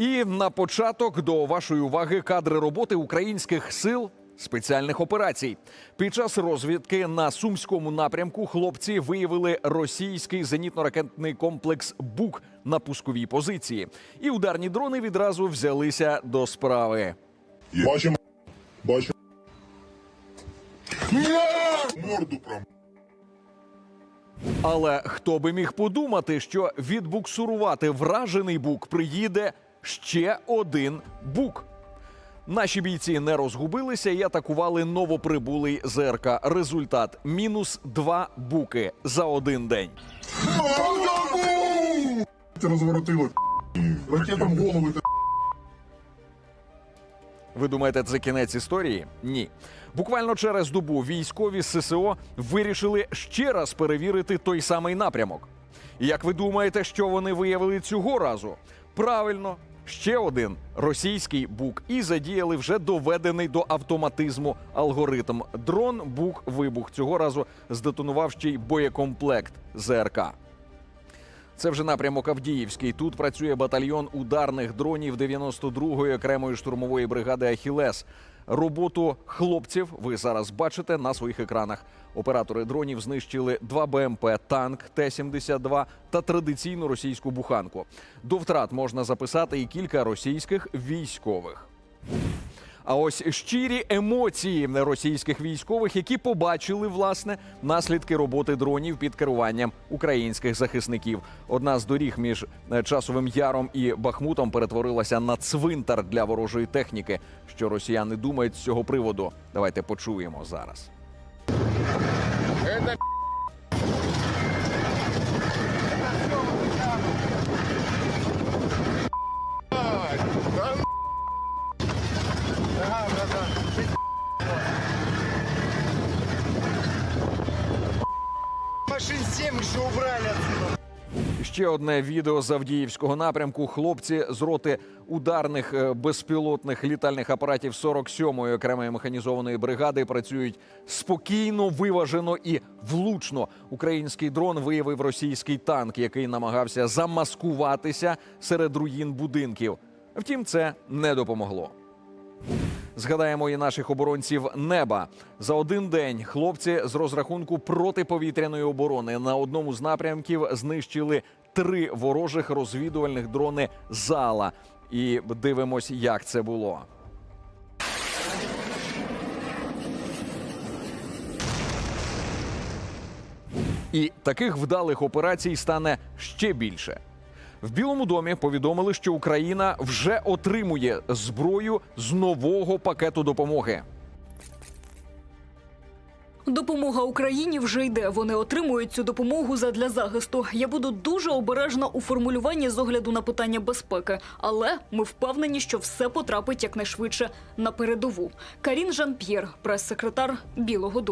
І на початок до вашої уваги кадри роботи українських сил спеціальних операцій. Під час розвідки на сумському напрямку хлопці виявили російський зенітно-ракетний комплекс БУК на пусковій позиції. І ударні дрони відразу взялися до справи. Бачимо. Бачимо. Морду прям. Але хто би міг подумати, що відбуксурувати вражений бук приїде ще один бук. Наші бійці не розгубилися і атакували новоприбулий ЗРК. Результат мінус два буки за один день. Розворотили. Ракетам голови. Ви думаєте, це кінець історії? Ні. Буквально через добу військові з ССО вирішили ще раз перевірити той самий напрямок. І Як ви думаєте, що вони виявили цього разу? Правильно, ще один російський бук і задіяли вже доведений до автоматизму алгоритм. Дрон, бук, вибух. Цього разу здетонував ще й боєкомплект ЗРК. Це вже напрямок Авдіївський. Тут працює батальйон ударних дронів 92-ї окремої штурмової бригади Ахілес. Роботу хлопців ви зараз бачите на своїх екранах. Оператори дронів знищили два БМП, танк Т-72 та традиційну російську буханку. До втрат можна записати і кілька російських військових. А ось щирі емоції російських військових, які побачили власне наслідки роботи дронів під керуванням українських захисників. Одна з доріг між е, часовим яром і Бахмутом перетворилася на цвинтар для ворожої техніки. Що росіяни думають з цього приводу? Давайте почуємо зараз. Машин 7 еще убрали отсюда. Ще одне відео з Авдіївського напрямку. Хлопці з роти ударних е, безпілотних літальних апаратів 47-ї окремої механізованої бригади працюють спокійно, виважено і влучно. Український дрон виявив російський танк, який намагався замаскуватися серед руїн будинків. Втім, це не допомогло. Згадаємо і наших оборонців неба. За один день хлопці з розрахунку протиповітряної оборони на одному з напрямків знищили три ворожих розвідувальних дрони зала. І дивимось, як це було. І таких вдалих операцій стане ще більше. В Білому домі повідомили, що Україна вже отримує зброю з нового пакету допомоги. Допомога Україні вже йде. Вони отримують цю допомогу задля захисту. Я буду дуже обережна у формулюванні з огляду на питання безпеки, але ми впевнені, що все потрапить якнайшвидше на передову. Карін Жан П'єр, прес-секретар Білого Дому.